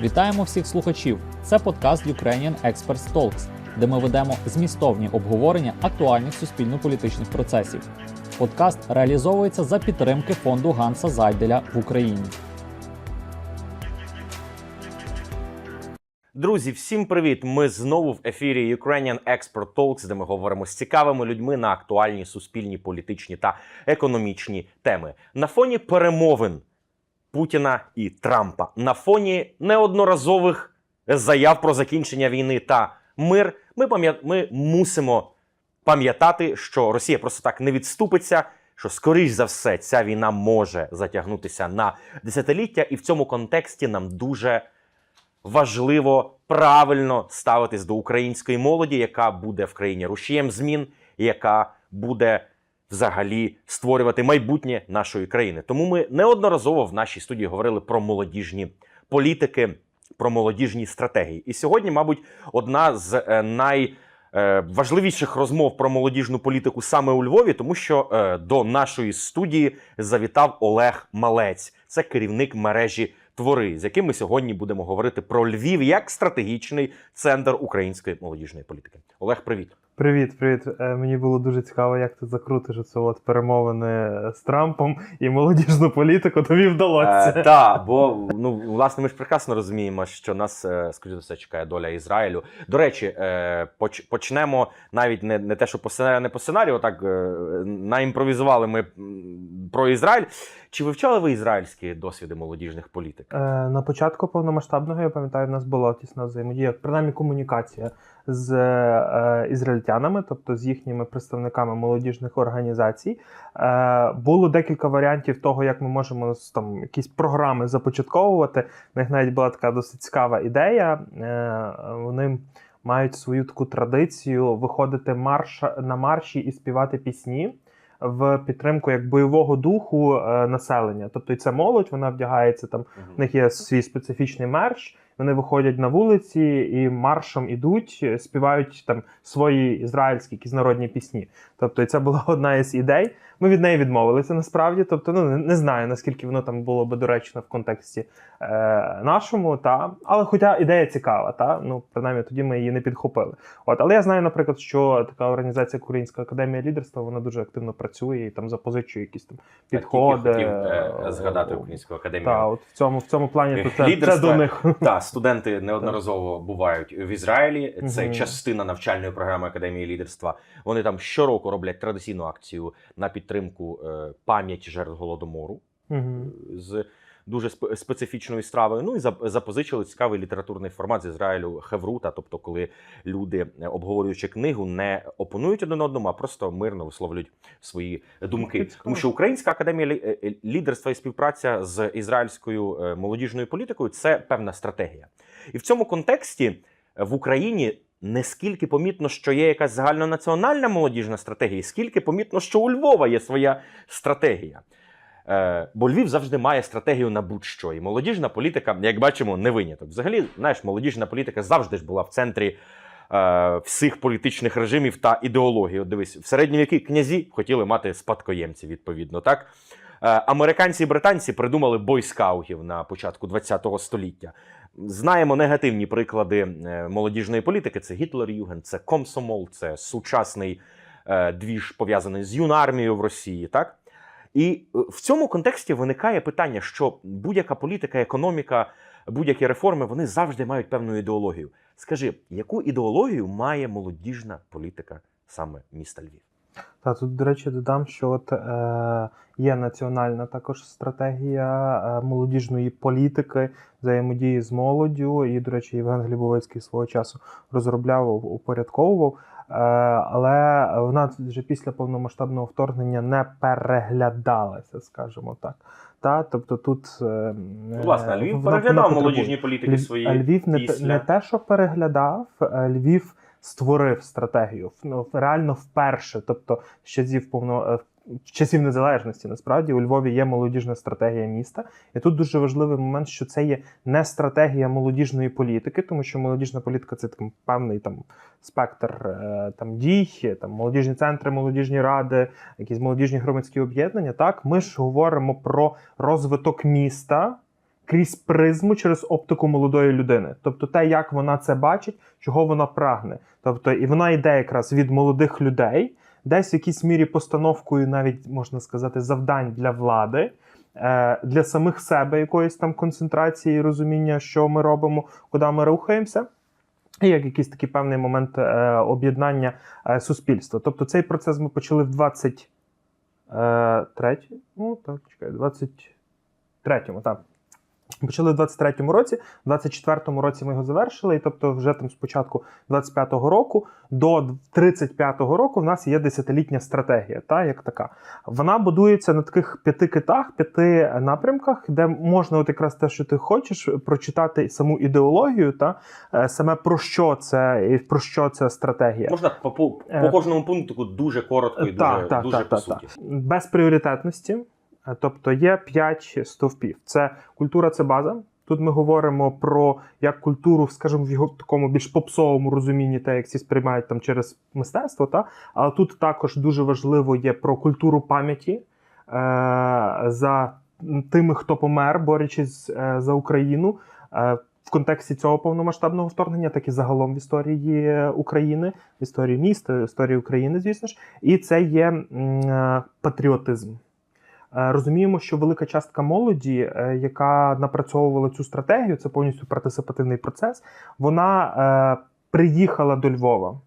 Вітаємо всіх слухачів! Це подкаст Ukrainian Experts Talks, де ми ведемо змістовні обговорення актуальних суспільно-політичних процесів. Подкаст реалізовується за підтримки фонду Ганса Зайделя в Україні. Друзі, всім привіт! Ми знову в ефірі Ukrainian Expert Talks, де ми говоримо з цікавими людьми на актуальні суспільні, політичні та економічні теми. На фоні перемовин Путіна і Трампа, на фоні неодноразових заяв про закінчення війни та мир. Ми ми мусимо пам'ятати, що Росія просто так не відступиться. Що скоріш за все ця війна може затягнутися на десятиліття, і в цьому контексті нам дуже важливо правильно ставитись до української молоді, яка буде в країні рушієм змін, яка буде взагалі створювати майбутнє нашої країни. Тому ми неодноразово в нашій студії говорили про молодіжні політики, про молодіжні стратегії. І сьогодні, мабуть, одна з е, най е, Важливіших розмов про молодіжну політику саме у Львові, тому що е, до нашої студії завітав Олег Малець. Це керівник мережі Твори, з яким ми сьогодні будемо говорити про Львів як стратегічний центр української молодіжної політики. Олег, привіт. Привіт, привіт. Е, Мені було дуже цікаво, як ти закрутиш це от перемовини з Трампом і молодіжну політику. Тобі вдалося. Е, Так, бо ну власне ми ж прекрасно розуміємо, що нас е, скоріше за все чекає доля Ізраїлю. До речі, е, поч- почнемо навіть не, не те, що по сценарію, не по сценарію, так е, наімпровізували ми про Ізраїль. Чи вивчали ви ізраїльські досвіди молодіжних політик? Е, На початку повномасштабного я пам'ятаю, в нас була тісна взаємодія, принаймні комунікація з е, ізраїльтянами, тобто з їхніми представниками молодіжних організацій. Е, було декілька варіантів того, як ми можемо там якісь програми започатковувати. В них навіть була така досить цікава ідея. Е, вони мають свою таку традицію виходити марш на марші і співати пісні. В підтримку як бойового духу е, населення, тобто і це молодь, вона вдягається там. В них є свій специфічний мерч. Вони виходять на вулиці і маршем ідуть, е, співають там свої ізраїльські якісь народні пісні. Тобто, і це була одна із ідей. Ми від неї відмовилися насправді. Тобто, ну не, знаю наскільки воно там було би доречно в контексті е, нашому, та але хоча ідея цікава, та ну принаймні тоді ми її не підхопили. От, але я знаю, наприклад, що така організація Українська академія лідерства вона дуже активно працює і там запозичує якісь там підходи. Тільки хотів е, згадати українську академію. та, от в цьому в цьому плані то це, це до них. Так, студенти неодноразово бувають в Ізраїлі. Це Мгм. частина навчальної програми Академії лідерства. Вони там щороку роблять традиційну акцію на підтримку е, пам'яті жертв голодомору Мгм. з дуже сп- специфічною стравою. Ну і зап- запозичили цікавий літературний формат з Ізраїлю Хеврута, тобто, коли люди, е, обговорюючи книгу, не опонують один одному, а просто мирно висловлюють свої думки. Тому що Українська академія лі- лідерства і співпраця з ізраїльською молодіжною політикою це певна стратегія. І в цьому контексті в Україні. Не скільки помітно, що є якась загальнонаціональна молодіжна стратегія, скільки помітно, що у Львова є своя стратегія. Е, бо Львів завжди має стратегію на будь-що. І молодіжна політика, як бачимо, не виняток. Взагалі, знаєш, молодіжна політика завжди ж була в центрі е, всіх політичних режимів та ідеологій. От дивись, в середні віки князі хотіли мати спадкоємців, відповідно, так? Е, американці і британці придумали бойскаутів на початку ХХ століття. Знаємо негативні приклади е, молодіжної політики: це Гітлер-Юген, це комсомол, це сучасний е, двіж пов'язаний з юнармією в Росії. Так? І е, в цьому контексті виникає питання, що будь-яка політика, економіка, будь-які реформи вони завжди мають певну ідеологію. Скажи, яку ідеологію має молодіжна політика саме міста Львів? Та тут, до речі, додам, що от е, є національна також стратегія е, молодіжної політики, взаємодії з молоддю. І, до речі, Євген Глібовицький свого часу розробляв, упорядковував. Е, але вона вже після повномасштабного вторгнення не переглядалася, скажімо так. Та, тобто тут е, Ну, власне, Львів вона- переглядав молодіжні політики Львів, свої Львів не, після. не те, що переглядав, е, Львів створив стратегію. Ну, реально вперше. Тобто, з часів повно е, з часів незалежності, насправді у Львові є молодіжна стратегія міста. І тут дуже важливий момент, що це є не стратегія молодіжної політики, тому що молодіжна політика це там певний там спектр е, там дій, там молодіжні центри, молодіжні ради, якісь молодіжні громадські об'єднання. Так, ми ж говоримо про розвиток міста крізь призму через оптику молодої людини. Тобто те, як вона це бачить, чого вона прагне. Тобто, і вона йде якраз від молодих людей, десь в якійсь мірі постановкою, навіть можна сказати, завдань для влади. е, Для самих себе якоїсь там концентрації розуміння, що ми робимо, куди ми рухаємося, і як якийсь такий певний момент е, об'єднання е, суспільства. Тобто цей процес ми почали в 23, ну так, чекай, 23-му, так. Почали в 23-му році, в 24-му році ми його завершили, і тобто вже там спочатку 25-го року до 35-го року в нас є десятилітня стратегія, та як така. Вона будується на таких п'яти китах, п'яти напрямках, де можна, от якраз те, що ти хочеш, прочитати саму ідеологію, та е, саме про що це і про що ця стратегія. Можна по, по, по Е, кожному пункту дуже коротко і дуже, Так, так, дуже так, по суті. Без пріоритетності. Е, Тобто є п'ять стовпів. Це культура, це база. Тут ми говоримо про як культуру, скажімо, в його такому більш попсовому розумінні, те, як всі сприймають там через мистецтво. Та? Але тут також дуже важливо є про культуру пам'яті е- за тими, хто помер, борючись е, за Україну. Е- в контексті цього повномасштабного вторгнення, так і загалом в історії України, в історії міста, в історії України, звісно ж, і це є е, патріотизм. Е, Розуміємо, що велика частка молоді, е, яка напрацьовувала цю стратегію, це повністю партисипативний процес. Вона е, приїхала до Львова.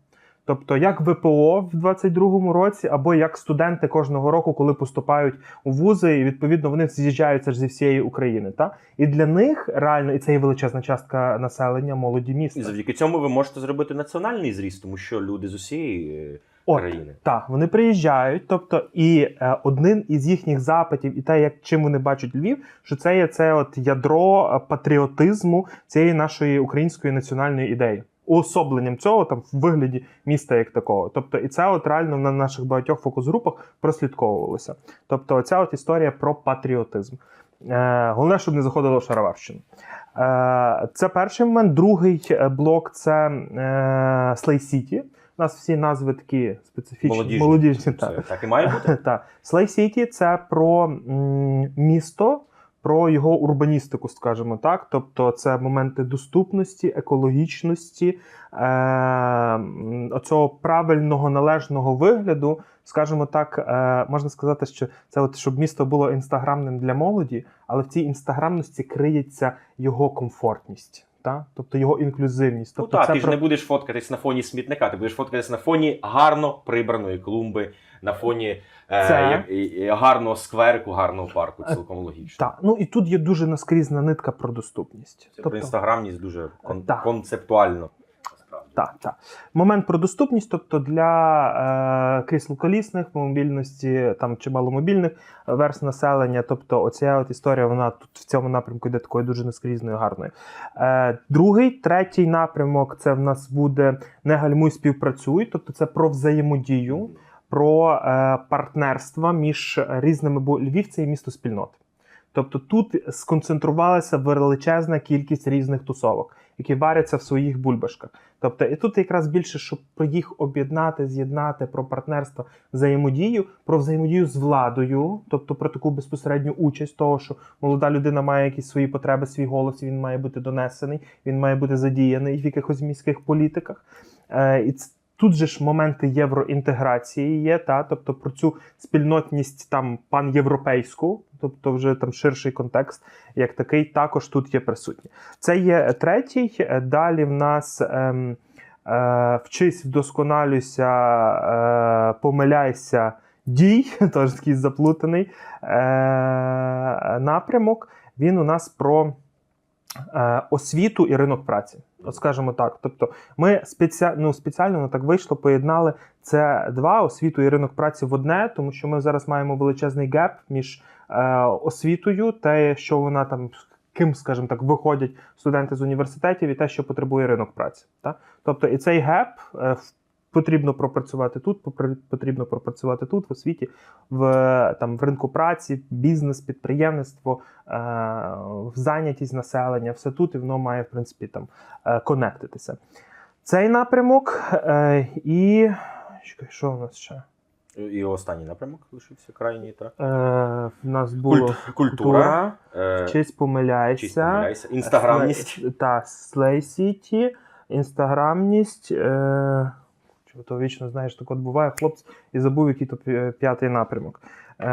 Тобто, як ВПО в 22-му році, або як студенти кожного року, коли поступають у вузи, і відповідно вони з'їжджаються ж зі всієї України. Та? І для них реально, і це є величезна частка населення, молоді міста. І завдяки цьому ви можете зробити національний зріст, тому що люди з усієї е, От, країни. Так, вони приїжджають, тобто, і е, один із їхніх запитів, і те, як чим вони бачать Львів, що це є це от ядро е, патріотизму цієї нашої української національної ідеї. Уособленням цього там в вигляді міста як такого. Тобто, і це от реально на наших багатьох фокус-групах прослідковувалося. Тобто, оця от історія про патріотизм. Е, головне, щоб не заходило в Шароварщину. Е, це перший момент. Другий е, блок це е, Слей Сіті. У нас всі назви такі специфічні. Молодіжні. молодіжні так. Це так і має бути. Так. Слей Сіті це про м, місто, про його урбаністику, скажімо так. Тобто це моменти доступності, екологічності, е, оцього правильного належного вигляду. Скажімо так, е, можна сказати, що це от щоб місто було інстаграмним для молоді, але в цій інстаграмності криється його комфортність. Та? Тобто його інклюзивність. Ну Тобто так, ти ж про- не будеш фоткатись на фоні смітника, ти будеш фоткатись на фоні гарно прибраної клумби, на фоні е, Це е, гарного скверику, гарного парку. Цілком логічно. Так, ну і тут є дуже наскрізна нитка про доступність. Це про інстаграмність дуже кон- концептуально. Насправді. Так, так. Момент про доступність, тобто для е, колісних, мобільності там чи маломобільних верст населення. Тобто, оця от історія, вона тут в цьому напрямку йде такою дуже наскрізною, гарною. Е, другий, третій напрямок це в нас буде не гальмуй, співпрацюй, тобто це про взаємодію, про е, партнерства між різними, бо Львів це є місто спільнот. Тобто тут сконцентрувалася величезна кількість різних тусовок, які варяться в своїх бульбашках. Тобто, і тут якраз більше, щоб про їх об'єднати, з'єднати, про партнерство, взаємодію, про взаємодію з владою, тобто про таку безпосередню участь того, що молода людина має якісь свої потреби, свій голос, він має бути донесений, він має бути задіяний в якихось міських політиках. Е, і Тут же ж моменти євроінтеграції є, та тобто про цю спільнотність там панєвропейську, тобто вже там ширший контекст, як такий, також тут є присутній. Це є третій. Далі в нас ем, е, вчись, вдосконалюйся, е, помиляйся, дій, теж такий заплутаний е, напрямок. Він у нас про освіту і ринок праці. Скажімо так. Тобто, ми спеці... ну, спеціально ну, так вийшло, поєднали це два освіту і ринок праці в одне, тому що ми зараз маємо величезний геп між е, освітою, те, що вона там. Ким, скажімо так, виходять студенти з університетів і те, що потребує ринок праці. Так? Тобто, і цей геп е, потрібно пропрацювати тут, потрібно пропрацювати тут, в освіті, в, е, там, в ринку праці, бізнес, підприємництво, е, в зайнятість населення, все тут, і воно має, в принципі, там е, конектитися. Цей напрямок е, і що у нас ще? І останній напрямок лишився крайній, так? Е, в нас було Культ- культура, е, Вчись помиляйся. честь помиляйся, інстаграмність. Слей- Та, Слей Сіті, інстаграмність. Е, то вічно знаєш, так от буває хлопці і забув, який то п'ятий напрямок. Е,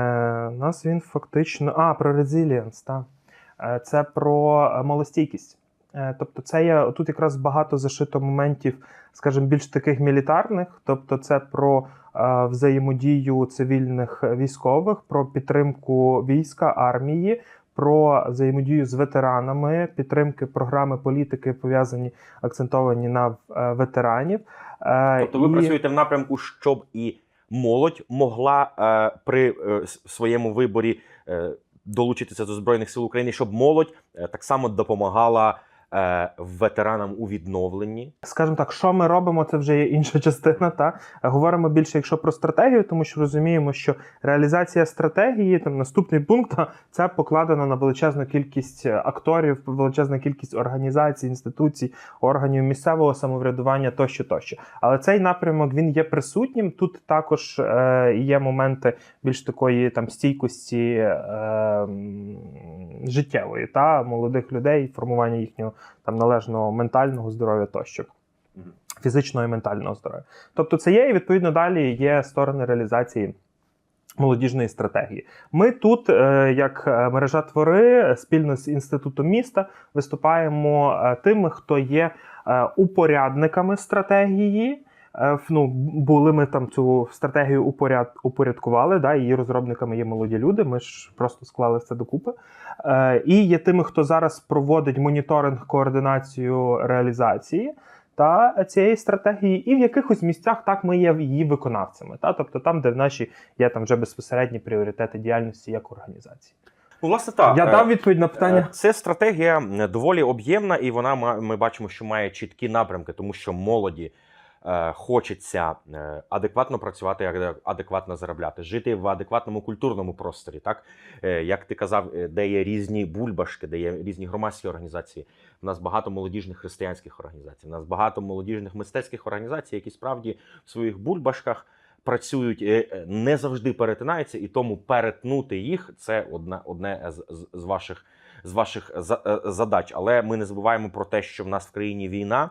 нас він фактично. А, про резилієнс, так. Е, Це про е, малостійкість. Е, Тобто, це є тут якраз багато зашито моментів, скажімо, більш таких мілітарних. Тобто, це про е, взаємодію цивільних військових, про підтримку війська, армії, про взаємодію з ветеранами, підтримки програми політики пов'язані акцентовані на е, ветеранів. Е, Тобто ви і- працюєте в напрямку, щоб і молодь могла е, при своєму виборі долучитися до Збройних сил України, щоб молодь так само допомагала ветеранам у відновленні. Скажімо так, що ми робимо, це вже є інша частина. Та говоримо більше, якщо про стратегію, тому що розуміємо, що реалізація стратегії, там наступний пункт, це покладено на величезну кількість е, акторів, величезна кількість організацій, інституцій, органів місцевого самоврядування тощо, тощо. Але цей напрямок він є присутнім. Тут також е, є моменти більш такої там стійкості е, життєвої та молодих людей, формування їхнього там належного ментального здоров'я тощо. Фізичного і ментального здоров'я. Тобто це є, і відповідно далі є сторони реалізації молодіжної стратегії. Ми тут, е, як е, мережа твори, спільно з інститутом міста, виступаємо е, тими, хто є упорядниками стратегії. Е, Ну, були ми там цю стратегію упоряд, упорядкували, да, її розробниками є молоді люди. Ми ж просто склали все докупи. Е, і є тими, хто зараз проводить моніторинг, координацію реалізації та цієї стратегії, і в якихось місцях так ми є її виконавцями. Та тобто там, де в наші є там вже безпосередні пріоритети діяльності як організації. Ну, власне, так. Я е, дав відповідь на Е, питання. Це стратегія доволі об'ємна, і вона ми бачимо, що має чіткі напрямки, тому що молоді хочеться е, адекватно працювати, аде- адекватно заробляти, жити в адекватному культурному просторі. Так Е, як ти казав, е, де є різні бульбашки, де є різні громадські організації. У нас багато молодіжних християнських організацій. У нас багато молодіжних мистецьких організацій, які справді в своїх бульбашках. Працюють е, е, не завжди перетинаються, і тому перетнути їх це одне, одне з, з, ваших з ваших за- е, задач. Але ми не забуваємо про те, що в нас в країні війна.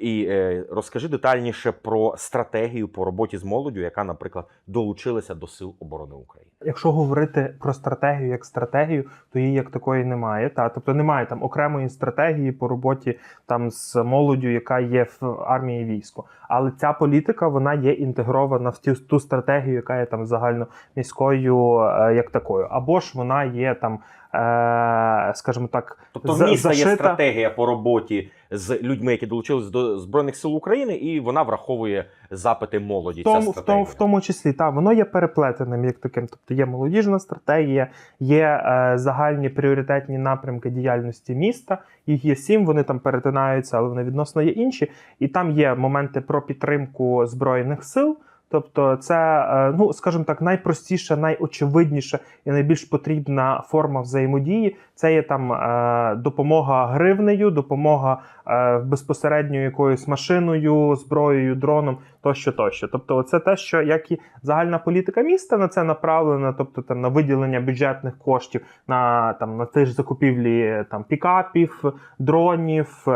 І е, розкажи детальніше про стратегію по роботі з молоддю, яка, наприклад, долучилася до сил оборони України. Якщо говорити про стратегію як стратегію, то її як такої немає. Та тобто немає там окремої стратегії по роботі там з молоддю, яка є в армії війську. Але ця політика вона є інтегрована в ту, ту стратегію, яка є там загальноміською е, як такою, або ж вона є там, е, скажімо так, Тобто в міста є стратегія по роботі з людьми, які долучились до збройних сил України, і вона враховує запити молоді. В тому, ця в, тому, в тому числі, та воно є переплетеним як таким. Тобто є молодіжна стратегія, є е, загальні пріоритетні напрямки діяльності міста. Їх є сім, вони там перетинаються, але вони відносно є інші. І там є моменти про підтримку збройних сил. Тобто, це, е, ну скажімо так, найпростіша, найочевидніша і найбільш потрібна форма взаємодії. Це є там е, допомога гривнею, допомога е, безпосередньо якоюсь машиною, зброєю, дроном, тощо, тощо. Тобто, це те, що як і загальна політика міста на це направлена, тобто там на виділення бюджетних коштів на там на ті закупівлі там пікапів, дронів, е,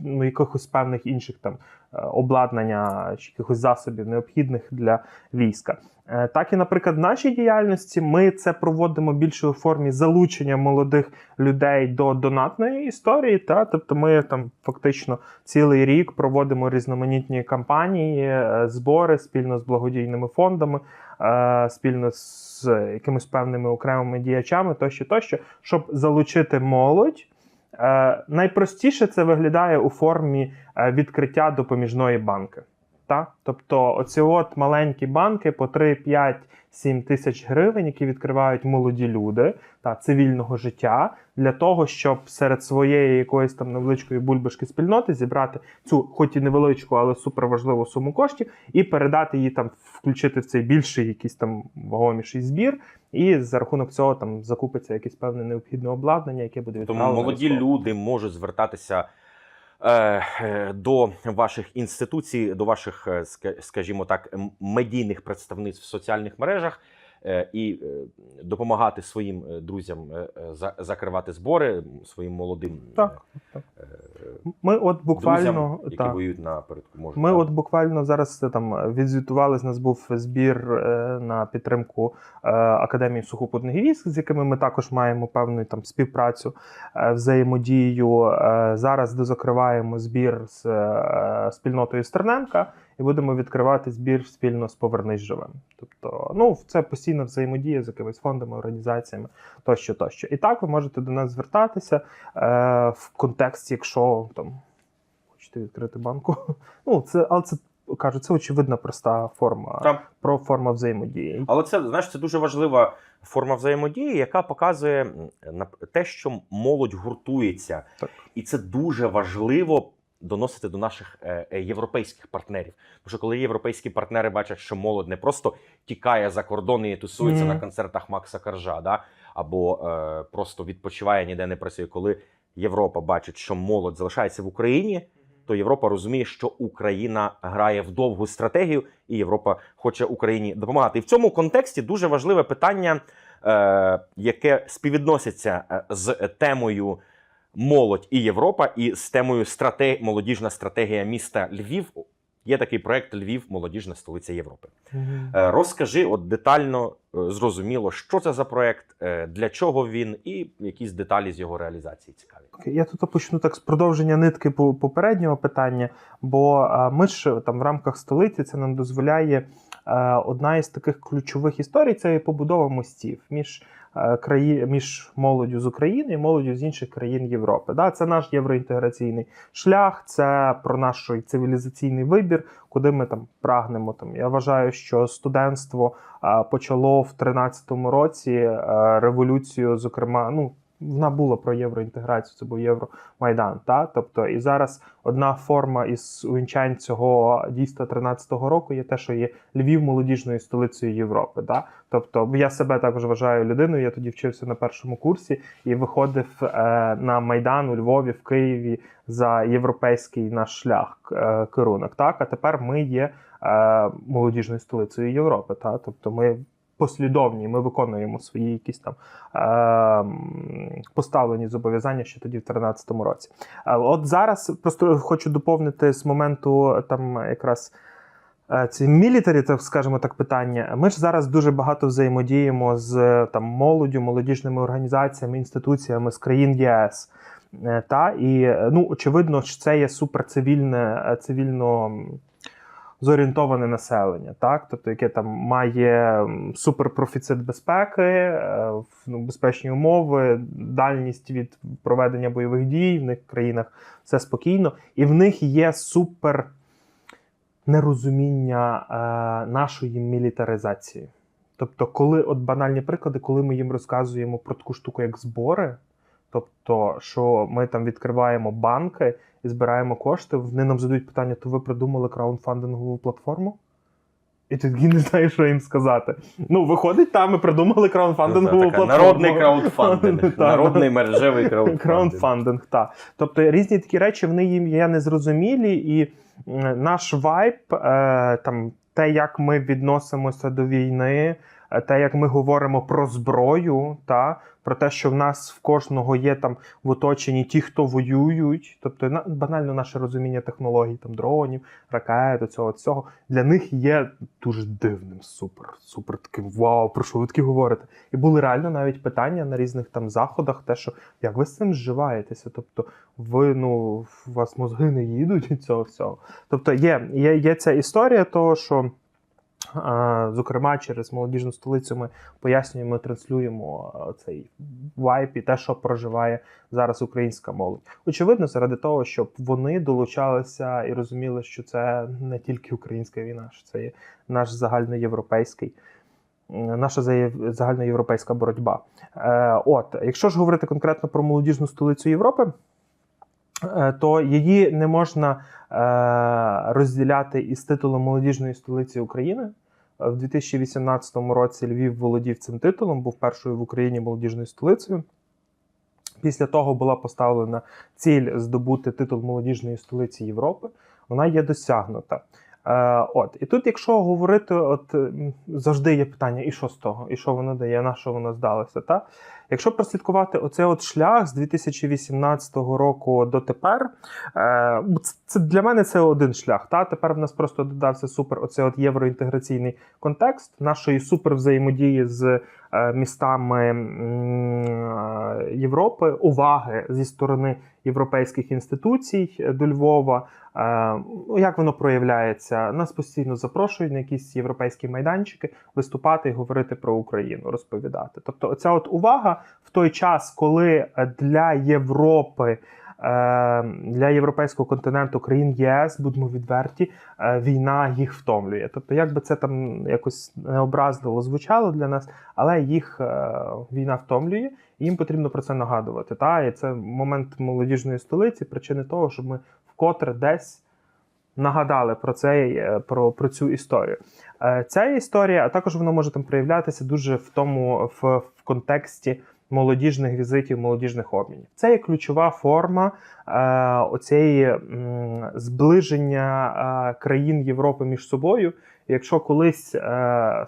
ну якихось певних інших там е, обладнання чи якихось засобів необхідних для війська. Е, Так і, наприклад, в нашій діяльності ми це проводимо більше у формі залучення молодих людей до донатної історії. Та тобто, ми там фактично цілий рік проводимо різноманітні кампанії, е, збори спільно з благодійними фондами, е, спільно з якимись певними окремими діячами, тощо, тощо, щоб залучити молодь. Найпростіше це виглядає у формі відкриття допоміжної банки. Та? Тобто, оці от маленькі банки по 3, 5, 7 тисяч гривень, які відкривають молоді люди та цивільного життя, для того, щоб серед своєї якоїсь там невеличкої бульбашки спільноти зібрати цю, хоч і невеличку, але суперважливу суму коштів, і передати її там, включити в цей більший якийсь там вагоміший збір, і за рахунок цього там закупиться якесь певне необхідне обладнання, яке буде Тому молоді люди можуть звертатися до ваших інституцій, до ваших, е, скажімо так, медійних представництв в соціальних мережах. е, і е, допомагати своїм е, друзям е, е, за- закривати збори своїм молодим е, Так, так. е, Ми от буквально друзям, які так. воюють напередку. Можуть, Ми так. от буквально зараз е, там відзвітувались. У нас був збір е, на підтримку е, Академії сухопутних військ, з якими ми також маємо певну там співпрацю, е, взаємодію. Е, Зараз дозакриваємо збір з е, спільнотою Стерненка і будемо відкривати збір спільно з Повернись живим. Тобто, ну це постійна взаємодія з якимись фондами, організаціями тощо, тощо. І так ви можете до нас звертатися е, в контексті, якщо там хочете відкрити банку. Ну, це, але це кажу, це очевидна проста форма. Там. Про форма взаємодії. Але це знаєш, це дуже важлива форма взаємодії, яка показує те, що молодь гуртується, Так. і це дуже важливо доносити до наших е, е, європейських партнерів. Тому що коли європейські партнери бачать, що молодь не просто тікає за кордон і тусується Мгм. на концертах Макса Коржа, да? або е, просто відпочиває, ніде не працює. Коли Європа бачить, що молодь залишається в Україні, то Європа розуміє, що Україна грає в довгу стратегію, і Європа хоче Україні допомагати. І в цьому контексті дуже важливе питання, е, яке співвідноситься е, з темою молодь і Європа, і з темою стратег... молодіжна стратегія міста Львів. Є такий проект Львів, молодіжна столиця Європи. Е, Розкажи от детально, е, зрозуміло, що це за проект, е, для чого він, і якісь деталі з його реалізації цікаві. Я тут почну так з продовження нитки по- попереднього питання, бо ми ж там в рамках столиці це нам дозволяє одна із таких ключових історій це побудова мостів між краї... між молоддю з України і молоддю з інших країн Європи. Да? Це наш євроінтеграційний шлях, це про наш цивілізаційний вибір, куди ми там прагнемо. Там я вважаю, що студентство почало в 13-му році е, революцію, зокрема, ну. Вона була про євроінтеграцію, це був Євромайдан. Та? Тобто, і зараз одна форма із увінчань цього дійства 13-го року є те, що є Львів молодіжною столицею Європи. Та? Тобто, я себе також вважаю людиною. Я тоді вчився на першому курсі і виходив е, на Майдан у Львові, в Києві за європейський наш шлях е, керунок. Так, а тепер ми є е, молодіжною столицею Європи. Та? Тобто, ми послідовні, ми виконуємо свої якісь там е, поставлені зобов'язання ще тоді в 2013 році. Але от зараз просто хочу доповнити з моменту там якраз. е, Ці мілітарі, так скажімо так, питання. Ми ж зараз дуже багато взаємодіємо з там молоддю, молодіжними організаціями, інституціями з країн ЄС. Е, Та і е, ну очевидно, що це є суперцивільне, е, цивільно зорієнтоване населення, так тобто, яке там має суперпрофіцит безпеки, е, ну, безпечні умови, дальність від проведення бойових дій в них в країнах все спокійно, і в них є супер нерозуміння е, нашої мілітаризації. Тобто, коли от банальні приклади, коли ми їм розказуємо про таку штуку, як збори, тобто, що ми там відкриваємо банки і збираємо кошти, вони нам задають питання: то ви придумали краудфандингову платформу? І ти не знаєш, що їм сказати. Ну, виходить, там ми придумали краудфандингову Така, платформу. народний краудфандинг, народний мережевий краудфандинг. Краундфандинг, так. Тобто різні такі речі вони їм є незрозумілі, і наш вайб, е, там, те, як ми відносимося до війни, те, як ми говоримо про зброю, та, про те, що в нас в кожного є там в оточенні ті, хто воюють, тобто на- банально наше розуміння технологій, там, дронів, ракет, цього цього, для них є дуже дивним, супер, супер таким вау, про що ви такі говорите? І були реально навіть питання на різних там заходах, те, що як ви з цим зживаєтеся? Тобто, ви ну у вас мозги не їдуть від цього всього. Тобто, є, є, є ця історія того, що. Зокрема, через молодіжну столицю ми пояснюємо, транслюємо цей вайб і те, що проживає зараз українська молодь. Очевидно, заради того, щоб вони долучалися і розуміли, що це не тільки українська війна, що це є наш загальноєвропейський, наша загальноєвропейська боротьба. Е, От, якщо ж говорити конкретно про молодіжну столицю Європи, то її не можна е, розділяти із титулом молодіжної столиці України. Е, В 2018 році Львів володів цим титулом, був першою в Україні молодіжною столицею. Після того була поставлена ціль здобути титул молодіжної столиці Європи. Вона є досягнута. Е, от і тут, якщо говорити, от завжди є питання, і що з того, і що воно дає, на що воно здалося. Та? Якщо прослідкувати оцей от шлях з 2018 року до тепер, е, це, для мене це один шлях. Та тепер в нас просто додався супер оцей от євроінтеграційний контекст нашої супер взаємодії з містами е, Європи, уваги зі сторони європейських інституцій е, до Львова. Е, ну, Як воно проявляється? Нас постійно запрошують на якісь європейські майданчики виступати і говорити про Україну, розповідати. Тобто, оця от увага в той час, коли е, для Європи. Е, Для європейського континенту країн ЄС, будемо відверті, е, війна їх втомлює. Тобто, як би це там якось необразливо звучало для нас, але їх е, війна втомлює, і їм потрібно про це нагадувати. Та? І це момент молодіжної столиці, причини того, щоб ми вкотре десь нагадали про це, е, про, про цю історію. Ця історія, а також воно може там проявлятися дуже в тому в, в контексті молодіжних візитів, молодіжних обмінів. Це є ключова форма е, оцієї м, зближення е, країн Європи між собою. Якщо колись, е,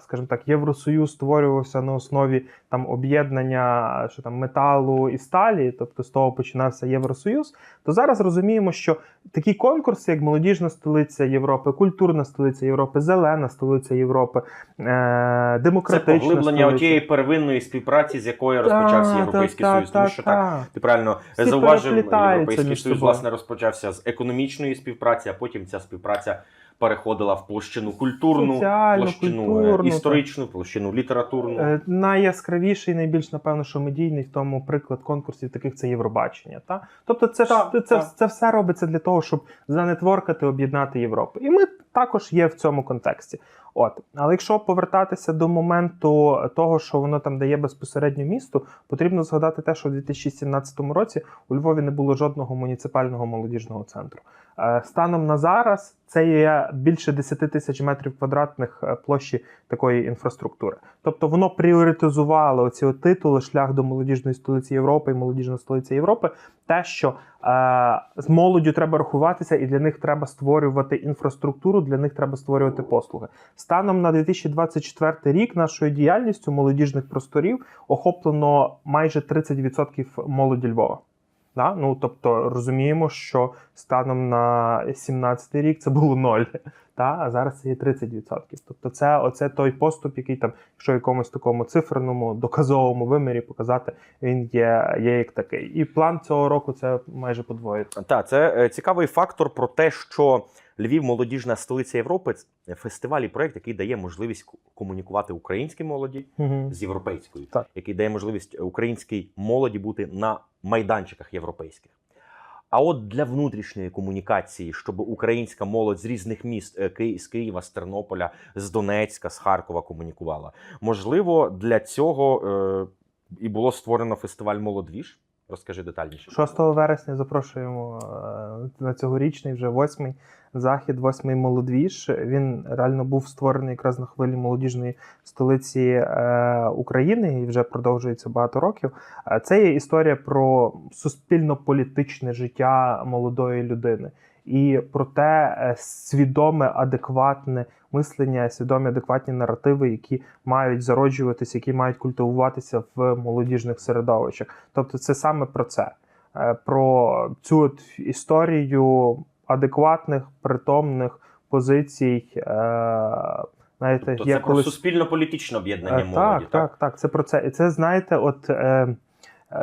скажімо так, Євросоюз створювався на основі там об'єднання що там металу і сталі, тобто з того починався Євросоюз, то зараз розуміємо, що такі конкурси, як молодіжна столиця Європи, культурна столиця Європи, зелена столиця Європи, е, Це демократична поглиблення столиця. отієї первинної співпраці, з якої розпочався Та, Європейський та, Союз. та, Тому що та, так, та. ти правильно зауважив, Європейський Союз власне розпочався з економічної співпраці, а потім ця співпраця переходила в площину культурну, Соціальну, площину е, культурну, історичну, площину літературну. Е, Найяскравіший, найбільш напевно, що медійний в тому приклад конкурсів таких це Євробачення. Та? Тобто, це, Так, це, це, це все робиться для того, щоб занетворкати, об'єднати Європу. І ми також є в цьому контексті. От, але якщо повертатися до моменту того, що воно там дає безпосередньо місту, потрібно згадати те, що в 2017 році у Львові не було жодного муніципального молодіжного центру. Е, Станом на зараз це є більше 10 тисяч метрів квадратних е, площі такої інфраструктури. Тобто воно пріоритизувало от титули шлях до молодіжної столиці Європи і молодіжна столиця Європи. Те, що е, з молоддю треба рахуватися, і для них треба створювати інфраструктуру, для них треба створювати послуги. Станом на 2024 рік нашою діяльністю молодіжних просторів охоплено майже 30% молоді Львова. Да? Ну, тобто розуміємо, що станом на 17 рік це було 0, та? а зараз це є 30%. Тобто це оце той поступ, який там, якщо в якомусь такому циферному, доказовому вимірі показати, він є, є як такий. І план цього року це майже подвоїти. Так, це е, цікавий фактор про те, що Львів молодіжна столиця Європи це фестиваль і проект, який дає можливість комунікувати українській молоді Угу. з європейською, Так. який дає можливість українській молоді бути на майданчиках європейських. А от для внутрішньої комунікації, щоб українська молодь з різних міст е, з Києва, з Тернополя, з Донецька, з Харкова комунікувала. Можливо, для цього е, і було створено фестиваль Молодвіж. Розкажи детальніше. 6 вересня запрошуємо е, на цьогорічний вже восьмий захід, восьмий молодвіж. Він реально був створений якраз на хвилі молодіжної столиці е, України і вже продовжується багато років. Е, Це є історія про суспільно-політичне життя молодої людини. І про те е, свідоме, адекватне мислення, свідомі адекватні наративи, які мають зароджуватися, які мають культивуватися в молодіжних середовищах. Тобто, це саме про це, Е, про цю от історію адекватних, притомних позицій. е, Знаєте, Тобто це про суспільно-політичне об'єднання молоді. Так, так, так, це про це. І це знаєте, от е,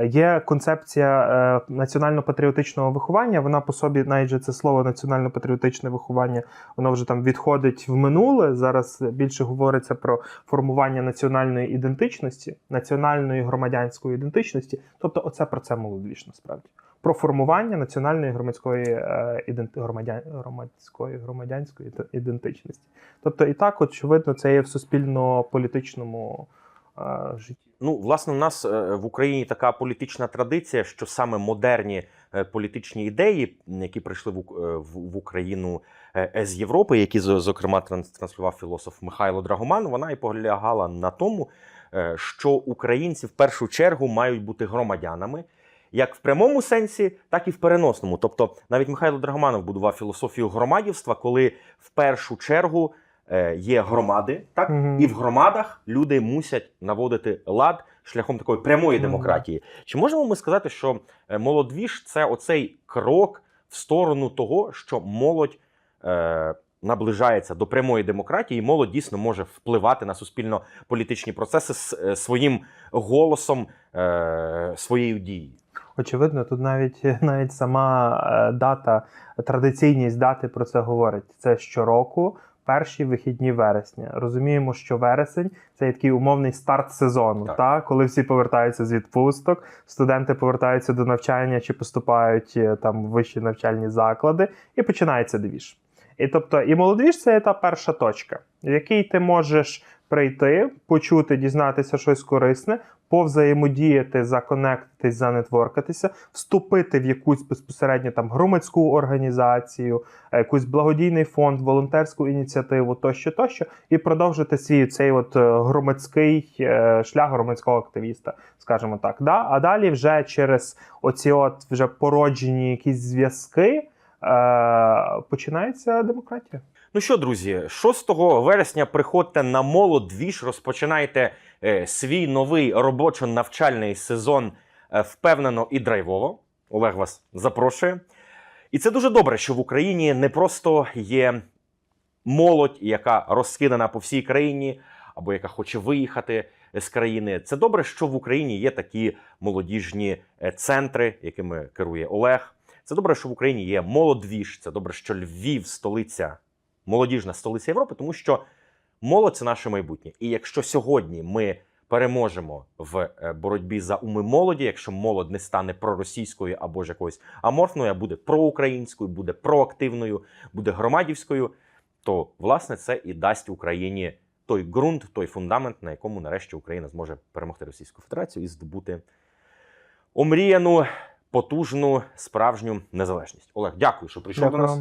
є концепція е, національно-патріотичного виховання. Вона по собі, навіть же це слово національно-патріотичне виховання, воно вже там відходить в минуле. Зараз більше говориться про формування національної ідентичності, національної громадянської ідентичності. Тобто, оце про це молодвіж насправді. Про формування національної громадської е, громадян, громадської громадянської ідентичності. Тобто, і так, очевидно, це є в суспільно-політичному е, житті. Ну, власне, у нас е, в Україні така політична традиція, що саме модерні е, політичні ідеї, які прийшли в, е, Україну з Європи, які зокрема транс- транслював філософ Михайло Драгоман, вона і полягала на тому, що українці в першу чергу мають бути громадянами. як в прямому сенсі, так і в переносному. Тобто, навіть Михайло Драгоманов будував філософію громадівства, коли в першу чергу є громади, так Мгм. і в громадах люди мусять наводити лад шляхом такої прямої Мгм. демократії. Чи можемо ми сказати, що е, молодвіж це оцей крок в сторону того, що молодь е, наближається до прямої демократії, і молодь дійсно може впливати на суспільно-політичні процеси з е, своїм голосом, е, своєю дією? Очевидно, тут навіть навіть сама е, дата, традиційність дати про це говорить. Це щороку. Перші вихідні вересня. Розуміємо, що вересень це є такий умовний старт сезону, Так. та коли всі повертаються з відпусток, студенти повертаються до навчання чи поступають е, там в вищі навчальні заклади, і починається двіж. І тобто, і молодіж це та перша точка, в якій ти можеш прийти, почути, дізнатися щось корисне, повзаємодіяти, законектитись, занетворкатися, вступити в якусь безпосередньо там громадську організацію, е, якийсь благодійний фонд, волонтерську ініціативу тощо, тощо, і продовжити свій цей от е, громадський е, шлях громадського активіста, скажімо так. Да? А далі вже через оці от вже породжені якісь зв'язки. Е, починається демократія. Ну що, друзі, 6 вересня приходьте на молодвіж, розпочинайте свій новий робочо-навчальний сезон е, впевнено і драйвово. Олег вас запрошує. І це дуже добре, що в Україні не просто є молодь, яка розкидана по всій країні, або яка хоче виїхати з країни. Це добре, що в Україні є такі молодіжні е, центри, якими керує Олег. Це добре, що в Україні є молодвіж. Це добре, що Львів, столиця, молодіжна столиця Європи, тому що молодь це наше майбутнє. І якщо сьогодні ми переможемо в е, боротьбі за уми молоді, якщо молодь не стане проросійською або ж якоюсь аморфною, а буде проукраїнською, буде проактивною, буде громадівською, то власне це і дасть Україні той ґрунт, той фундамент, на якому нарешті Україна зможе перемогти Російську Федерацію і здобути омріяну, потужну, справжню незалежність. Олег, дякую, що прийшов Дякую до нас.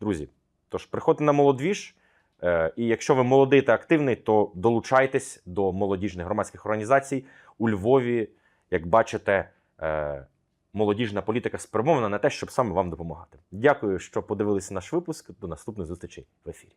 Друзі, тож приходьте на молодвіж. Е, і якщо ви молодий та активний, то долучайтесь до молодіжних громадських організацій у Львові. Як бачите, е, молодіжна політика спрямована на те, щоб саме вам допомагати. Дякую, що подивилися наш випуск. До наступних зустрічей в ефірі.